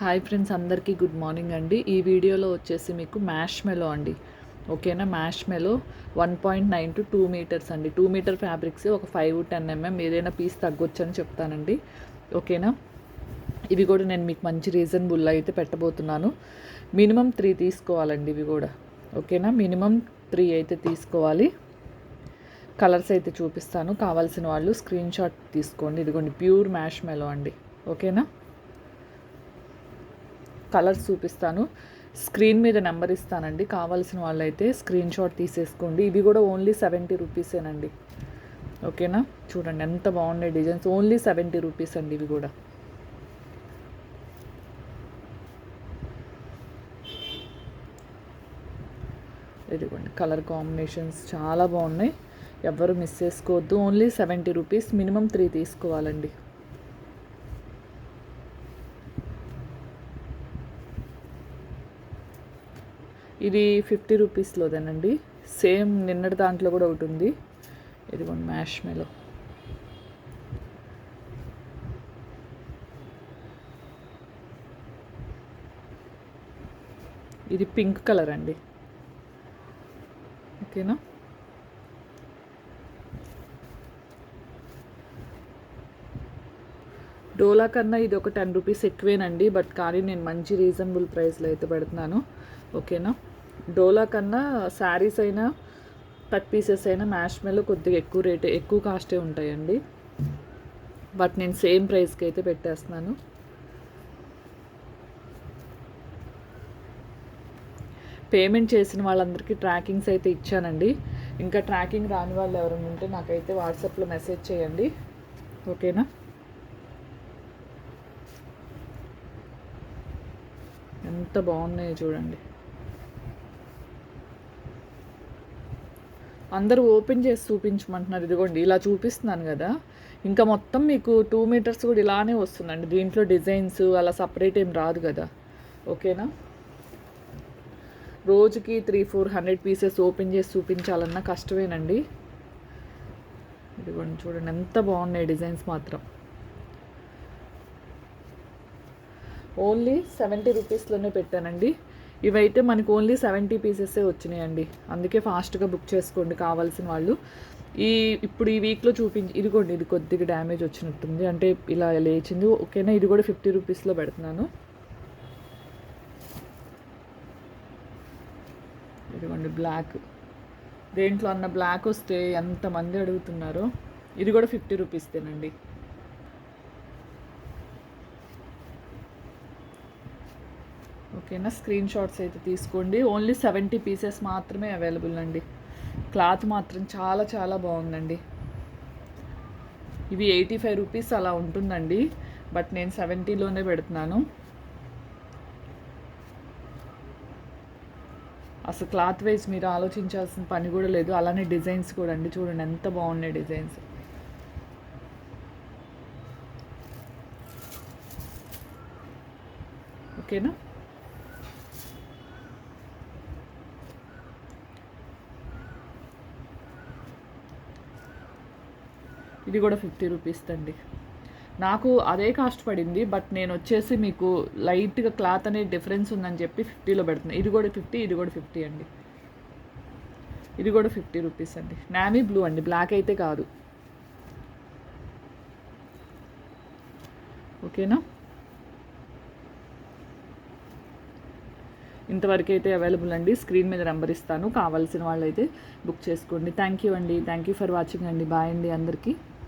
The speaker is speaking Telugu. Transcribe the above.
హాయ్ ఫ్రెండ్స్ అందరికీ గుడ్ మార్నింగ్ అండి. ఈ వీడియోలో వచ్చేసి మీకు మ్యాష్ మెలో అండి. ఓకేనా? Marshmallow one point nine to two metres అండి. టూ మీటర్ ఫ్యాబ్రిక్స్ ఒక ఫైవ్ టెన్ ఎంఎం ఏదైనా పీస్ తగ్గొచ్చు అని చెప్తానండి. ఓకేనా? ఇవి కూడా నేను మీకు మంచి రీజనబుల్ అయితే పెట్టబోతున్నాను. మినిమం త్రీ తీసుకోవాలండి ఇవి కూడా. ఓకేనా? మినిమం త్రీ అయితే తీసుకోవాలి. కలర్స్ అయితే చూపిస్తాను. కావాల్సిన వాళ్ళు స్క్రీన్ షాట్ తీసుకోండి. ఇదిగోండి ప్యూర్ మ్యాష్ మెలో అండి. ఓకేనా? కలర్స్ చూపిస్తాను. స్క్రీన్ మీద నెంబర్ ఇస్తానండి. కావాల్సిన వాళ్ళైతే స్క్రీన్ షాట్ తీసేసుకోండి. ఇవి కూడా ఓన్లీ సెవెంటీ రూపీసేనండి. ఓకేనా? చూడండి ఎంత బాగున్నాయి డిజైన్స్. ఓన్లీ సెవెంటీ రూపీస్ అండి ఇవి కూడా. ఇదిగోండి కలర్ కాంబినేషన్స్ చాలా బాగున్నాయి. ఎవరు మిస్ చేసుకోవద్దు. Only seventy rupees minimum three తీసుకోవాలండి. ఇది ఫిఫ్టీ రూపీస్లోదేనండి. సేమ్ నిన్నటి దాంట్లో కూడా ఒకటి ఉంది. ఇదిగోండి మ్యాష్ మెలో ఇది పింక్ కలర్ అండి ఓకేనా? డోలా కన్నా ఇది ఒక టెన్ రూపీస్ ఎక్కువేనండి. బట్ కానీ నేను మంచి రీజనబుల్ ప్రైస్లో అయితే పెడుతున్నాను. ఓకేనా? డోలా కన్నా శారీస్ అయినా కట్ పీసెస్ అయినా మ్యాష్మెల్ కొద్దిగా ఎక్కువ రేట్ ఎక్కువ కాస్టే ఉంటాయండి. బట్ నేను సేమ్ ప్రైస్కి అయితే పెట్టేస్తున్నాను. పేమెంట్ చేసిన వాళ్ళందరికీ ట్రాకింగ్స్ అయితే ఇచ్చానండి. ఇంకా ట్రాకింగ్ రాని వాళ్ళు ఎవరైనా ఉంటే నాకైతే వాట్సాప్లో మెసేజ్ చేయండి. ఓకేనా? ఎంత బాగున్నాయో చూడండి. అందరూ ఓపెన్ చేసి చూపించమంటున్నారు. ఇదిగోండి ఇలా చూపిస్తున్నాను కదా. ఇంకా మొత్తం మీకు టూ మీటర్స్ కూడా ఇలానే వస్తుందండి. దీంట్లో డిజైన్స్ అలా సపరేట్ ఏం రాదు కదా. ఓకేనా? రోజుకి three four hundred pieces open చేసి చూపించాలన్నా కష్టమేనండి. ఇదిగోండి చూడండి ఎంత బాగున్నాయి డిజైన్స్ మాత్రం. ఓన్లీ సెవెంటీ రూపీస్లోనే పెట్టానండి. ఇవైతే మనకు ఓన్లీ సెవెంటీ పీసెసే వచ్చినాయండి. అందుకే ఫాస్ట్గా బుక్ చేసుకోండి కావాల్సిన వాళ్ళు. ఈ ఇప్పుడు ఈ వీక్లో చూపించి ఇదిగోండి ఇది కొద్దిగా డ్యామేజ్ వచ్చినట్టుంది. అంటే ఇలా లేచింది. ఓకేనా? ఇది కూడా ఫిఫ్టీ రూపీస్లో పెడుతున్నాను. ఇదిగోండి బ్లాక్ దేంట్లో అన్న బ్లాక్ వస్తే ఎంతమంది అడుగుతున్నారో? ఇది కూడా ఫిఫ్టీ రూపీస్తేనండి ఓకేనా? స్క్రీన్ షాట్స్ అయితే తీసుకోండి. ఓన్లీ సెవెంటీ పీసెస్ మాత్రమే అవైలబుల్ అండి. క్లాత్ మాత్రం చాలా చాలా బాగుందండి. ఇవి ఎయిటీ ఫైవ్ రూపీస్ అలా ఉంటుందండి. బట్ నేను సెవెంటీలోనే పెడుతున్నాను. అసలు క్లాత్ వైజ్ మీరు ఆలోచించాల్సిన పని కూడా లేదు. అలానే డిజైన్స్ కూడా అండి. చూడండి ఎంత బాగున్నాయి డిజైన్స్. ఓకేనా? ఇది కూడా ఫిఫ్టీ రూపీస్ అండి నాకు అదే కాస్ట్ పడింది బట్ నేను వచ్చేసి మీకు లైట్గా క్లాత్ అనేది డిఫరెన్స్ ఉందని చెప్పి ఫిఫ్టీలో పెడుతున్నాను ఇది కూడా ఫిఫ్టీ ఇది కూడా ఫిఫ్టీ అండి. ఇది కూడా ఫిఫ్టీ రూపీస్ అండి. నామీ బ్లూ అండి బ్లాక్ అయితే కాదు. ఓకేనా? ఇంతవరకు అయితే అవైలబుల్ అండి. స్క్రీన్ మీద నెంబర్ ఇస్తాను. కావాల్సిన వాళ్ళు అయితే బుక్ చేసుకోండి. థ్యాంక్ యూ అండి. థ్యాంక్ యూ ఫర్ వాచింగ్ అండి. బాయ్ అండి అందరికీ.